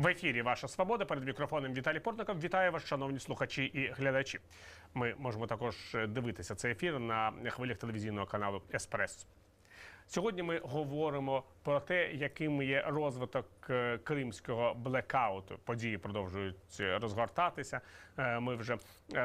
В ефірі Ваша Свобода перед мікрофоном Віталій Портников. Вітаю вас, шановні слухачі і глядачі. Ми можемо також дивитися цей ефір на хвилях телевізійного каналу Еспресо. Сьогодні ми говоримо про те, яким є розвиток е, кримського блекауту. Події продовжують е, розгортатися. Е, Ми вже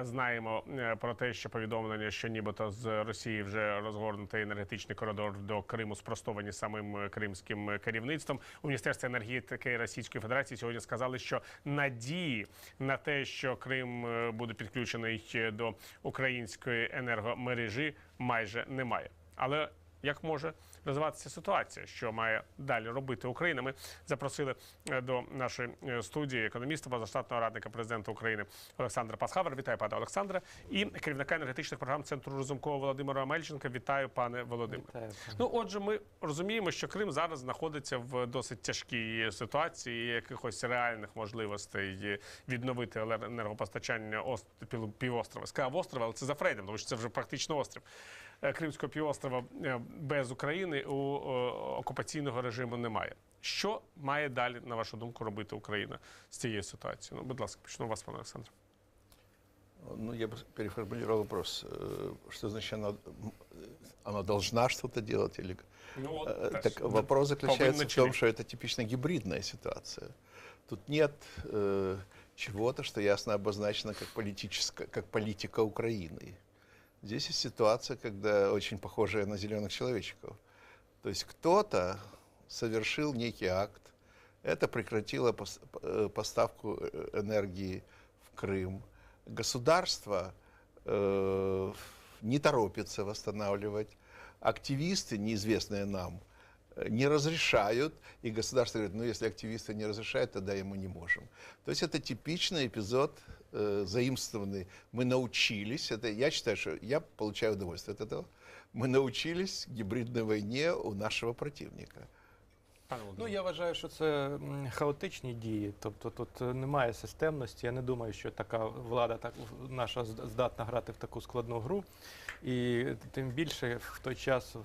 знаємо про те, що повідомлення, що нібито з Росії вже розгорнутий енергетичний коридор до Криму, спростовані самим кримським керівництвом. У міністерстві енергетики Російської Федерації сьогодні сказали, що надії на те, що Крим буде підключений до української енергомережі, майже немає. Але як може розвиватися ситуація, що має далі робити Україна? Ми запросили е, до нашої е, студії економіста, позаштатного радника президента України Олександра Пасхавер. Вітаю, пане Олександре, і керівника енергетичних програм центру Розумкова Володимира Амельченка. Вітаю, пане Володимире. Вітаю. Ну, отже, ми розуміємо, що Крим зараз знаходиться в досить тяжкій ситуації. Якихось реальних можливостей відновити енергопостачання ост- пів- півострова. Сказав острова, але це за Фрейдом, тому що це вже практично острів. Е, Кримського півострова е, без України у е, окупаційного режиму немає. Що має далі, на вашу думку, робити Україна з цією ситуацією? Ну, будь ласка, почну у вас, пане Олександр. Ну, я бы переформулировал вопрос. Э, Что значит она, м, она должна что-то делать? Или... Ну, Э, Так вопрос заключается в том, что это типично гибридная ситуация. Тут нет э, чего-то, что ясно обозначено как, политическая, как политика Украины. Здесь есть ситуация, когда очень похожая на зеленых человечков. То есть кто-то совершил некий акт, это прекратило э, поставку э, энергии в Крым. Государство э, не торопится восстанавливать. Активисты, неизвестные нам, э, не разрешают, и государство говорит, ну если активисты не разрешают, тогда мы не можем. То есть это типичный эпизод э, заимствованный. Мы научились, это, я считаю, что я получаю удовольствие от этого, мы научились гибридной войне у нашего противника. Пане Ну Володимире. я вважаю, що це м, хаотичні дії. Тобто тут е, немає системності. Я не думаю, що така влада так наша зд- здатна грати в таку складну гру. І тим більше в той час. в-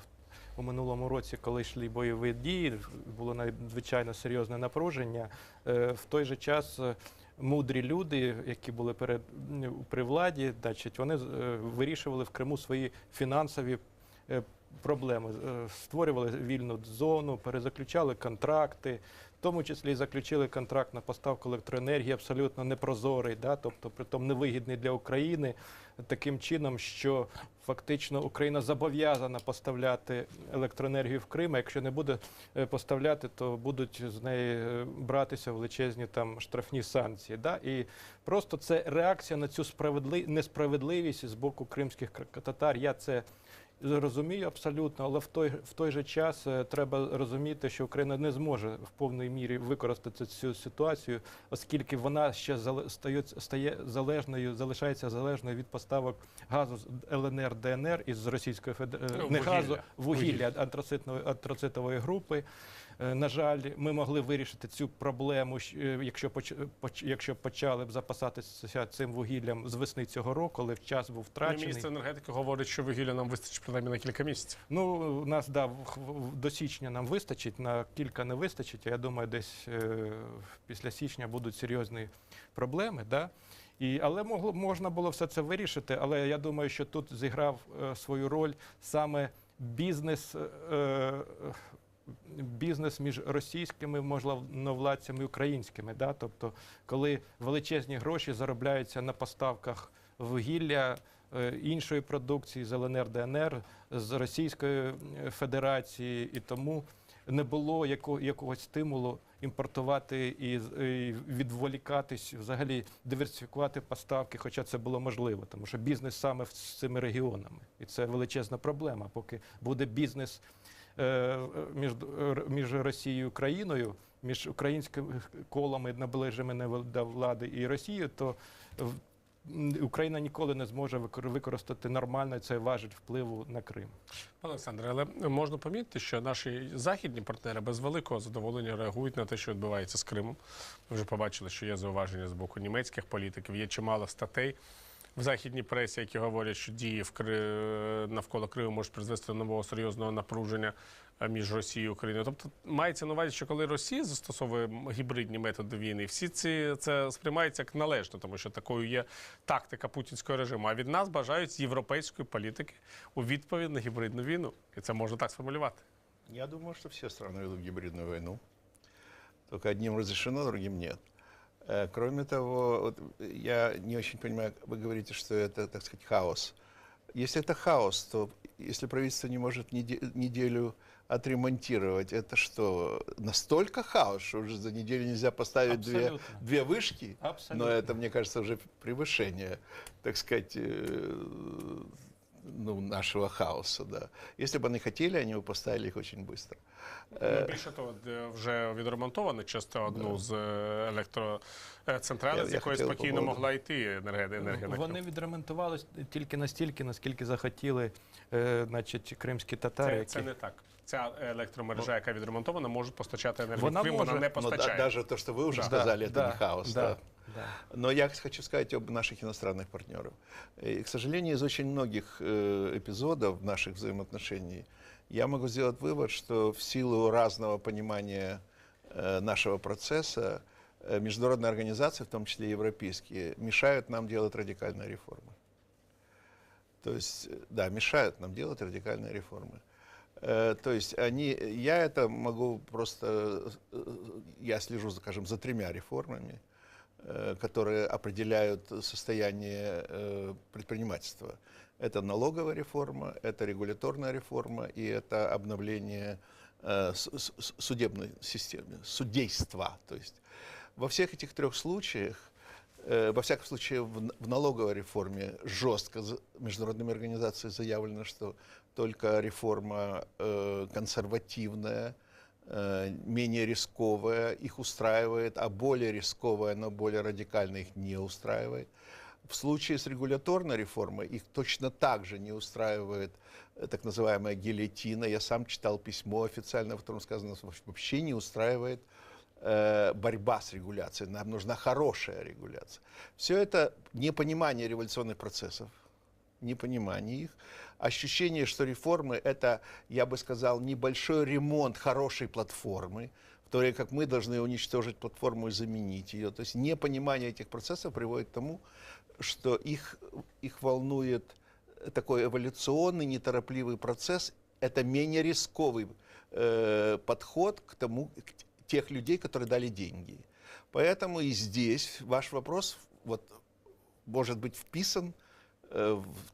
У минулому році, коли йшли бойові дії, було надзвичайно серйозне напруження. Е, В той же час е, мудрі люди, які були перед при владі, значить, вони е, вирішували в Криму свої фінансові е, проблеми. Е, Створювали вільну зону, перезаключали контракти, тому числі заключили контракт на поставку електроенергії абсолютно непрозорий, да? тобто притом невигідний для України таким чином, що фактично Україна зобов'язана поставляти електроенергію в Крим. а Якщо не буде е, поставляти, то будуть з неї е, братися величезні там штрафні санкції. Да? І просто це реакція на цю справедли... несправедливість з боку кримських татар. Я це розумію абсолютно, але в той, в той же час е, треба розуміти, що Україна не зможе в повній мірі використати цю ситуацію, оскільки вона ще стає, стає залежною, залишається залежною від поставок газу з ЛНР, ДНР із Російської Федерації, Ну, не вугілля. газу, вугілля, Вугілля. антрацитної, антрацитової групи. Е, На жаль, ми могли вирішити цю проблему, е, якщо якщо почали б запасатися цим вугіллям з весни цього року, коли час був Ну, втрачений. Міністр енергетики говорить, що вугілля нам вистачить принаймні на кілька місяців. Ну, у нас да, до січня нам вистачить, на кілька не вистачить. Я думаю, десь е, після січня будуть серйозні проблеми. Да? І, але могло, можна було все це вирішити. Але я думаю, що тут зіграв е, свою роль саме бізнес. Е, Бізнес між російськими можновладцями і українськими, да? тобто, коли величезні гроші заробляються на поставках вугілля е, іншої продукції з ЛНР, ДНР, з Російської е, Федерації, і тому не було яко, якогось стимулу імпортувати і, і відволікатись, взагалі диверсифікувати поставки, хоча це було можливо, тому що бізнес саме з цими регіонами, і це величезна проблема. Поки буде бізнес між, між Росією і Україною, між українськими колами наближеними до влади і Росією, то Україна ніколи не зможе використати нормально цей важіль впливу на Крим. Пане Олександре, але можна помітити, що наші західні партнери без великого задоволення реагують на те, що відбувається з Кримом. Ми вже побачили, що є зауваження з боку німецьких політиків, є чимало статей в західній пресі, які говорять, що дії в Кри... навколо Криму можуть призвести до нового серйозного напруження е, між Росією і Україною. Тобто мається на увазі, що коли Росія застосовує гібридні методи війни, всі ці це сприймається як належно, тому що такою є тактика путінського режиму. А від нас бажають європейської політики у відповідь на гібридну війну, і це можна так сформулювати. Я думаю, что все страны ведут гибридную войну. Только одним разрешено, другим нет. Э, Кроме того, вот я не очень понимаю, вы говорите, что это, так сказать, хаос. Если это хаос, то если правительство не может неде- неделю отремонтировать, это что, настолько хаос, что уже за неделю нельзя поставить две, Абсолютно. две вышки? Абсолютно. Но это, мне кажется, уже превышение, так сказать, э, ну, нашего хаоса. Да. Если бы они хотели, они бы поставили их очень быстро. Ну, більше того, де вже відремонтовано часто одну з е, електроцентралей, Я- з я якої хотів по спокійно поводу- могла йти енергія. енергія на Вони Крим. відремонтувались тільки настільки, наскільки захотіли, е, значить, кримські татари. Це, які... це не так. Ця електромережа, яка відремонтована, може постачати енергію. Вона Крим, може. вона не Но да- постачає. даже то, что вы уже Да. сказали, это Да, не хаос. да, да. Но я хочу сказать об наших иностранных партнеров. И, к сожалению, из очень многих э, эпизодов наших взаимоотношений я могу сделать вывод, что в силу разного понимания э, нашего процесса э, международные организации, в том числе и европейские, мешают нам делать радикальные реформы. То есть, да, мешают нам делать радикальные реформы. То есть они, я это могу просто, я слежу, скажем, за тремя реформами, которые определяют состояние э, предпринимательства. Это налоговая реформа, это регуляторная реформа и это обновление э, с- с- судебной системы, судейства. То есть во всех этих трех случаях Э, Во всяком случае, в н- в налоговой реформе жестко за- международными организациями заявлено, что только реформа э, консервативная, э, менее рисковая их устраивает, а более рисковая, но более радикальная их не устраивает. В случае с регуляторной реформой их точно так же не устраивает э, так называемая гильотина. Я сам читал письмо официально, в котором сказано, что вообще не устраивает э, борьба с регуляцией, нам нужна хорошая регуляция. Все это непонимание революционных процессов, непонимание их, ощущение, что реформы – это, я бы сказал, небольшой ремонт хорошей платформы, в то время как мы должны уничтожить платформу и заменить ее. То есть непонимание этих процессов приводит к тому, что их, их волнует такой эволюционный, неторопливый процесс, это менее рисковый э, подход к тому, к тех людей, которые дали деньги. Поэтому и здесь ваш вопрос вот, может быть вписан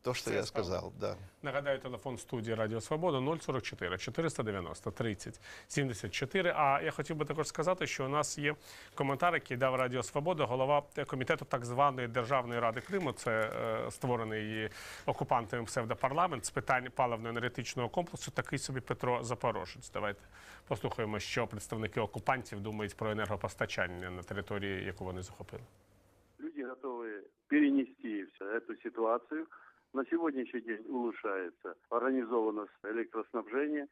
то, что Це я сказал. Да. Нагадаю, телефон студії Радіо Свобода 044 490 30 74. А я хотів би також сказати, що у нас є коментар, який дав Радіо Свобода, голова комітету так званої Державної ради Криму. Це е, створений окупантами псевдопарламент з питань паливно-енергетичного комплексу. Такий собі Петро Запорожець. Давайте послухаємо, що представники окупантів думають про енергопостачання на території, яку вони захопили. Перенести эту ситуацию. На сегодняшний день улучшается организованность электроснабжения.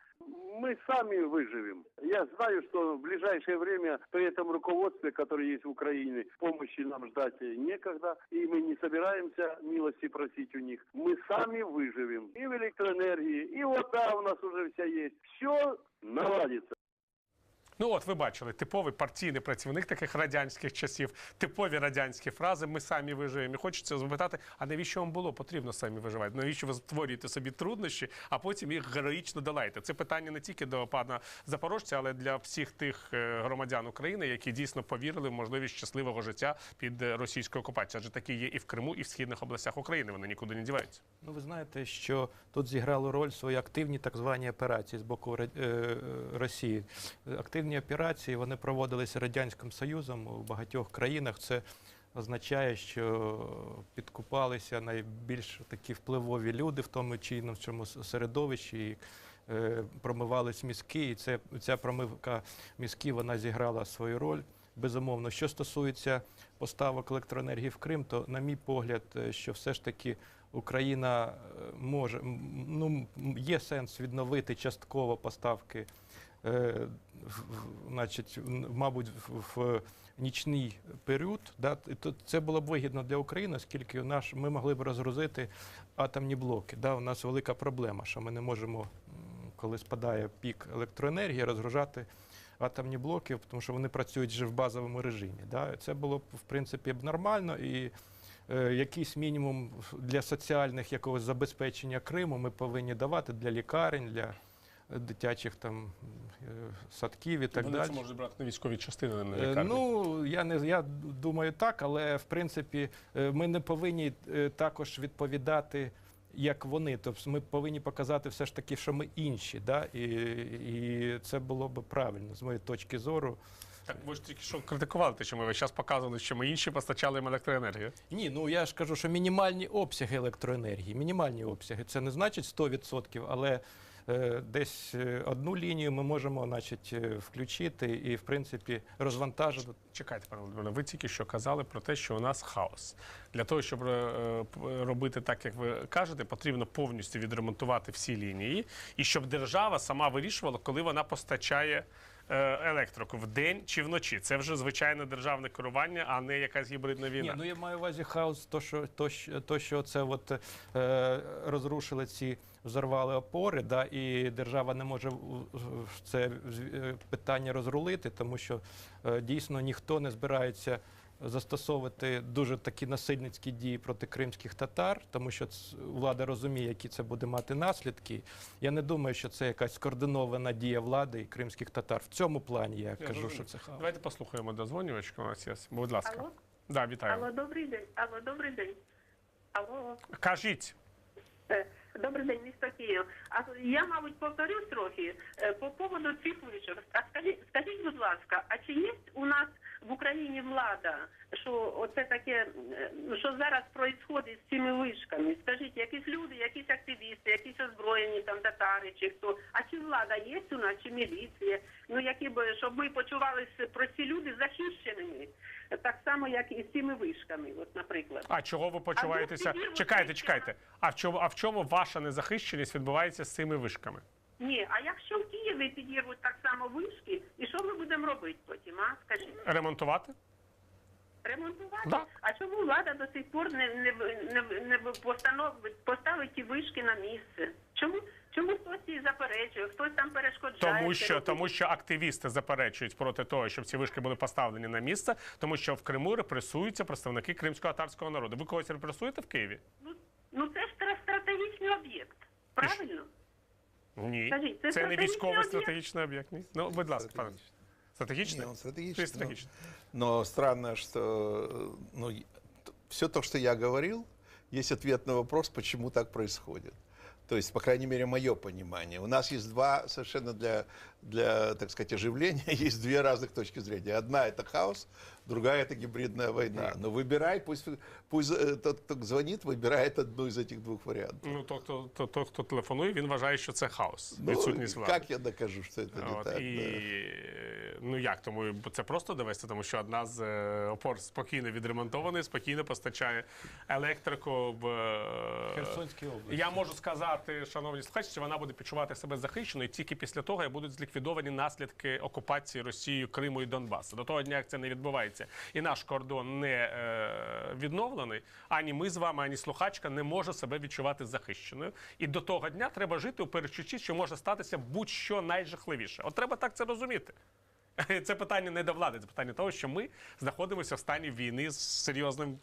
Мы сами выживем. Я знаю, что в ближайшее время при этом руководстве, которое есть в Украине, помощи нам ждать некогда, и мы не собираемся милости просить у них. Мы сами выживем. И в электроэнергии, и вода у нас уже вся есть. Все наладится. Ну от ви бачили, типовий партійний працівник таких радянських часів, типові радянські фрази. Ми самі виживемо. І хочеться запитати, а навіщо вам було потрібно самі виживати? Навіщо ви створюєте собі труднощі, а потім їх героїчно долаєте? Це питання не тільки до пана Запорожця, але для всіх тих е, громадян України, які дійсно повірили в можливість щасливого життя під е, російською окупацією. Адже такі є і в Криму, і в східних областях України. Вони нікуди не діваються. Ну, ви знаєте, що тут зіграло роль свої активні так звані операції з боку Ра- е, Росії. Активні операції вони проводилися Радянським Союзом у багатьох країнах. Це означає, що підкупалися найбільш такі впливові люди в тому чи іншому середовищі. І, е, Промивались мізки, і це, ця промивка мізків вона зіграла свою роль. Безумовно, що стосується поставок електроенергії в Крим, то, на мій погляд, е, що все ж таки Україна е, може ну є сенс відновити частково поставки, значить, мабуть, в, нічний період, да, то це було б вигідно для України, оскільки у нас ми могли б розгрузити атомні блоки. Да, у нас велика проблема, що ми не можемо, коли спадає пік електроенергії, розгружати атомні блоки, тому що вони працюють вже в базовому режимі. Да. Це було б в принципі б нормально і. е, Якийсь мінімум для соціальних якогось забезпечення Криму ми повинні давати для лікарень, для е, дитячих там е, садків і так Вони далі. це можуть брати на військові частини, не Е, лікарні. Ну я не я думаю так, але в принципі е, ми не повинні також відповідати. Як вони, тобто ми повинні показати все ж таки, що ми інші, да? і, і це було б правильно з моєї точки зору. Так ви ж тільки що критикували те, що ми весь час показували, що ми інші постачали їм електроенергію. Ні, ну я ж кажу, що мінімальні обсяги електроенергії, мінімальні обсяги. Це не значить 100%, але десь е, одну лінію ми можемо значить, е, включити і, в принципі, розвантажити. Чекайте, пане Володимире, ви тільки що казали про те, що у нас хаос. Для того, щоб е, робити так, як ви кажете, потрібно повністю відремонтувати всі лінії, і щоб держава сама вирішувала, коли вона постачає е, електрику вдень чи вночі. Це вже звичайне державне керування, а не якась гібридна війна. Ні, ну я маю в увазі хаос, то що, то, що- то, що це от, е, розрушили ці, взорвали опори, да, і держава не може це е, питання розрулити, тому що е, дійсно ніхто не збирається застосовувати дуже такі насильницькі дії проти кримських татар, тому що влада розуміє, які це буде мати наслідки. Я не думаю, що це якась скоординована дія влади і кримських татар. В цьому плані я, кажу, розумію. що це хаос. Давайте послухаємо дозвонювачку. У нас є. Будь ласка. Алло, Да, вітаю. алло, добрий день. Алло, добрий день. Алло, Кажіть. Е, добрий день, місто Київ. А я, мабуть, повторюсь трохи е, по поводу цих вишок. А скажіть, скажіть, будь ласка, а чи є у нас в Україні влада, що оце таке, е, ну, що зараз відбувається з цими вишками? Скажіть, якісь люди, якісь активісти, якісь озброєні там татари чи хто? А чи влада є у нас, чи міліція? Ну які б щоб ми почувалися прості люди захищеними, так само, як і з цими вишками, от, наприклад. А чого ви почуваєтеся? підірвуть Чекайте, чекайте. А в чому, а в чому ваша незахищеність відбувається з цими вишками? Ні, а якщо в Києві підірвуть так само вишки, і що ми будемо робити потім? А скажіть, Ремонтувати? Ремонтувати? Да. А чому влада до сих пор не, не, не, не постановить поставить ті вишки на місце? Чому чому хтось її заперечує, хтось там перешкоджає? Тому що, тому що активісти заперечують проти того, щоб ці вишки були поставлені на місце, тому що в Криму репресуються представники кримсько-татарського народу. Ви когось репресуєте в Києві? ну, ну це ж стратегічний об'єкт. Правильно? Ні. Скажіть, це це не військовий стратегічний об'єкт. Ну, будь ласка, пане. Стратегічний? Не, он стратегичный. Ты но- стратегичный. Но, странно, что э, ну, все то, что я говорил, есть ответ на вопрос, почему так происходит. То есть, по крайней мере, мое понимание. У нас есть два совершенно для, для, так сказать, оживления, есть две разных точки зрения. Одна это хаос, другая это гибридная война. Но выбирай, пусть, пусть э, тот, кто звонит, выбирает одну из этих двух вариантов. Ну, то, хто, то, то, хто телефонує, він вважає, що це хаос. Ну, відсутність влади. как я докажу, что это не От, так? і да? Ну як тому це просто довести, тому що одна з е, опор спокійно відремонтований, спокійно постачає електрику в е, Херсонській області. Я можу сказати, шановні слухачі, що вона буде відчувати себе захищеною тільки після того, як будуть зліквідовані наслідки окупації Росією Криму і Донбасу. До того дня, як це не відбувається, і наш кордон не е, відновлений, ані ми з вами, ані слухачка не може себе відчувати захищеною. І до того дня треба жити у перечутті, що може статися будь-що найжахливіше. От треба так це розуміти. Це питання не до влади, це питання того, що ми знаходимося в стані війни з серйозним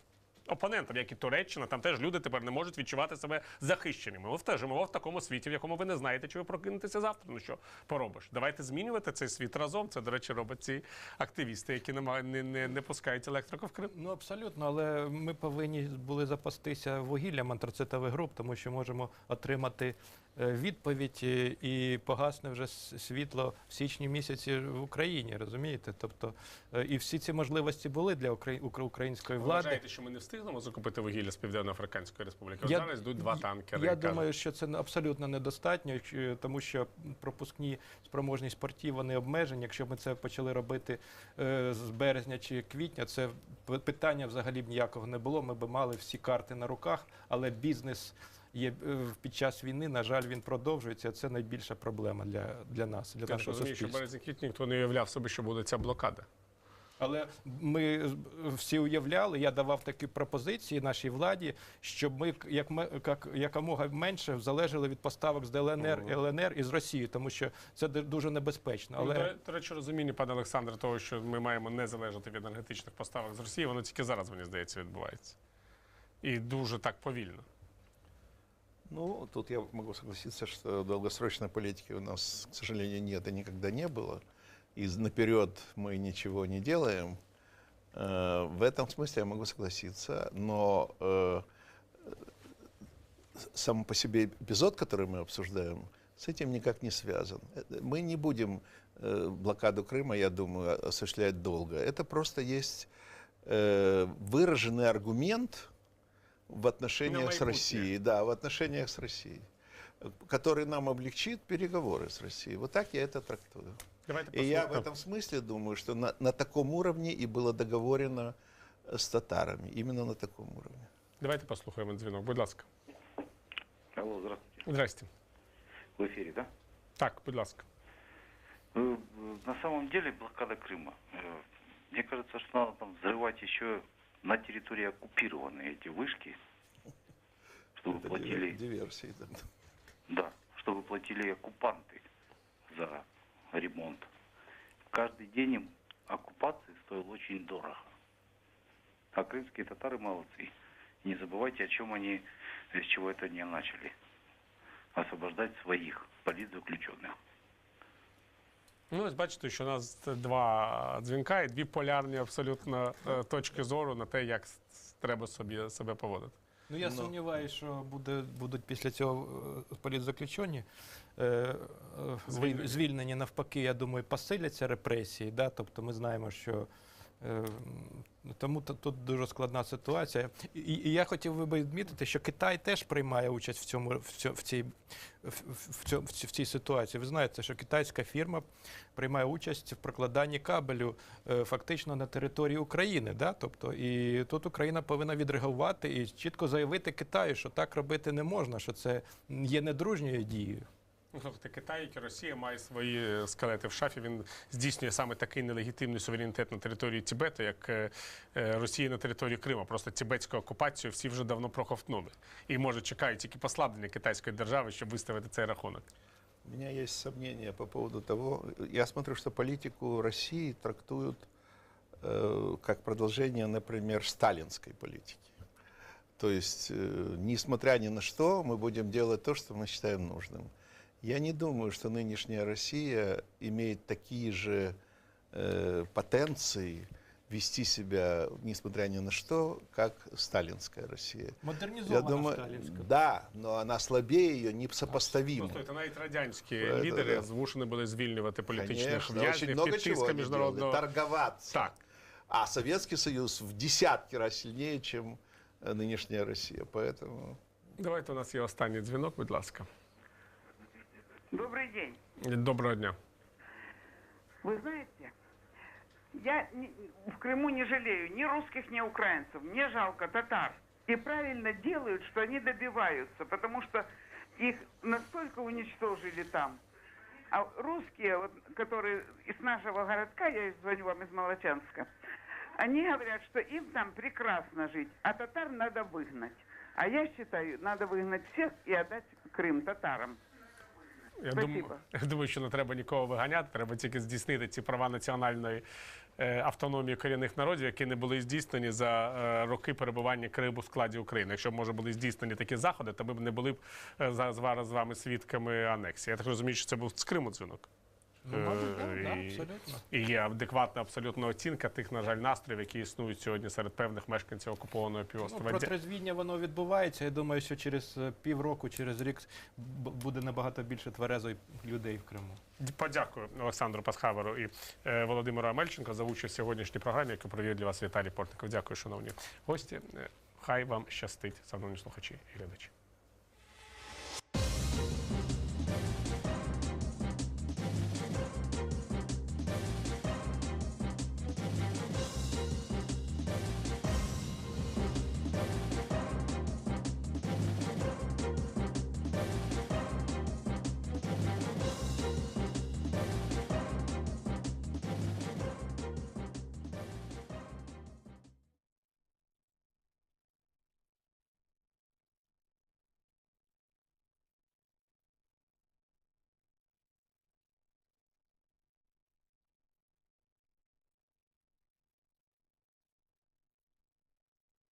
опонентом, як і Туреччина. Там теж люди тепер не можуть відчувати себе захищеними. Ми теж живемо в такому світі, в якому ви не знаєте, чи ви прокинетеся завтра. Ну що поробиш? Давайте змінювати цей світ разом. Це, до речі, роблять ці активісти, які не, не, не, не пускають електрику в Крим. Ну абсолютно, але ми повинні були запастися вугіллям антрацитових груп, тому що можемо отримати відповідь е, і погасне вже світло в січні місяці в Україні. Розумієте? Тобто е, і всі ці можливості були для укра- укра- української Ви влади. вважаєте, що ми не встигнемо закупити вугілля з Південно-Африканської Республіки? Я- зараз йдуть два танкери. Я думаю, що це абсолютно недостатньо, тому що пропускні спроможність портів вони обмежені. Якщо б ми це почали робити е, з березня чи квітня, це питання взагалі б ніякого не було. Ми б мали всі карти на руках, але бізнес. Є е, під час війни, на жаль, він продовжується. Це найбільша проблема для, для нас, для Я нашого розумію, що березні квітні ніхто не уявляв собі, що буде ця блокада. Але ми всі уявляли, я давав такі пропозиції нашій владі, щоб ми як, як якомога менше залежали від поставок з ДЛНР, ЛНР і з Росії, тому що це дуже небезпечно. Але... Але До, до речі, розуміння, пане Олександре, того, що ми маємо не залежати від енергетичних поставок з Росії, воно тільки зараз, мені здається, відбувається. І дуже так повільно. Ну, тут я могу согласиться, что долгосрочной политики у нас, к сожалению, нет и никогда не было. И наперед мы ничего не делаем. Э, В этом смысле я могу согласиться. Но э, сам по себе эпизод, который мы обсуждаем, с этим никак не связан. Э, Мы не будем блокаду Крыма, я думаю, осуществлять долго. Это просто есть выраженный аргумент в отношениях с майбутнее. Россией. Да, в отношениях с Россией, э, который нам облегчит переговоры с Россией. Вот так я это трактую. Давайте И я в послухаємо. этом смысле думаю, что на, на таком уровне и было договорено э, с татарами. Именно на таком уровне. Давайте послухаємо дзвінок. Будь ласка. Алло, здравствуйте. Здрасте. В эфире, да? Так, будь ласка. Э, На самом деле блокада Крыма. э, Мне кажется, что надо там взрывать еще на территории оккупированные эти вышки, чтобы Это платили, дивер- диверсии. да. да, чтобы платили оккупанты за ремонт. Каждый день им оккупации стоил очень дорого. А крымские татары молодцы. Не забывайте, о чем они, с чего это они начали. Освобождать своих политзаключенных. Ну, ось бачите, що у нас два дзвінка і дві полярні абсолютно е, точки зору на те, як треба собі себе поводити. Ну, я Ну. сумніваюся, що буде, будуть після цього е, політзаключені. Е, е, Звільнені. звільнені навпаки, я думаю, посиляться репресії. Да? Тобто ми знаємо, що тому т- тут дуже складна ситуація. І, і я хотів би відмітити, що Китай теж приймає участь в цьому в, цій, в, цій- в цій ситуації. Ви знаєте, що китайська фірма приймає участь в прокладанні кабелю е, фактично на території України. Да? Тобто, і тут Україна повинна відреагувати і чітко заявити Китаю, що так робити не можна, що це є недружньою дією. Ну, слухайте, Китай, як і Росія, має свої скелети в шафі. Він здійснює саме такий нелегітимний суверенітет на території Тібету, як е, е, Росія на території Криму. Просто тібетську окупацію всі вже давно проковтнули. І може чекають тільки послаблення китайської держави, щоб виставити цей рахунок. У меня есть сомнения по поводу того, я смотрю, что политику России трактуют э, как продолжение, например, сталинской политики. То есть, э, несмотря ни на что, мы будем делать то, что мы считаем нужным. Я не думаю, что нынешняя Россия имеет такие же э, потенции вести себя, несмотря ни на что, как сталинская Россия. Модернізована Я думаю, сталінська. да, но она слабее ее непосопоставимо. Слухайте, навіть радянські Це, лідери да. змушені були звільнювати політичних Конечно, очень в'язнів много під чего тиском они міжнародного. делали. Торговаться. Так. А Советский Союз в десятки раз сильнее, чем э, нынешняя Россия. Поэтому Давайте у нас є останній дзвінок, будь ласка. Добрый день. Доброго дня. Вы знаете, я в Крыму не жалею ни русских, ни украинцев. Мне жалко татар. И правильно делают, что они добиваются, потому что их настолько уничтожили там. А русские, вот, которые из нашего городка, я звоню вам из Молочанска, они говорят, что им там прекрасно жить, а татар надо выгнать. А я считаю, надо выгнать всех и отдать Крым татарам. Я думаю, я думаю, що не треба нікого виганяти, треба тільки здійснити ці права національної е, автономії корінних народів, які не були здійснені за е, роки перебування Криму в складі України. Якщо б може були здійснені такі заходи, то ми б не були б е, зараз з вами свідками анексії. Я так розумію, що це був з Криму дзвінок. Ну, мабуть, Е, і- абсолютно. І є адекватна абсолютно оцінка тих, на жаль, настроїв, які існують сьогодні серед певних мешканців окупованого Ну, півострова. Дя- протрезвіння воно відбувається. Я думаю, що через е, півроку, через рік буде набагато більше тверезої людей в Криму. Подякую Олександру Пасхаверу і е, Володимиру Амельченко за участь в сьогоднішній програмі, яку провів для вас Віталій Портников. Дякую, шановні гості. Е, Хай вам щастить, шановні слухачі і глядачі.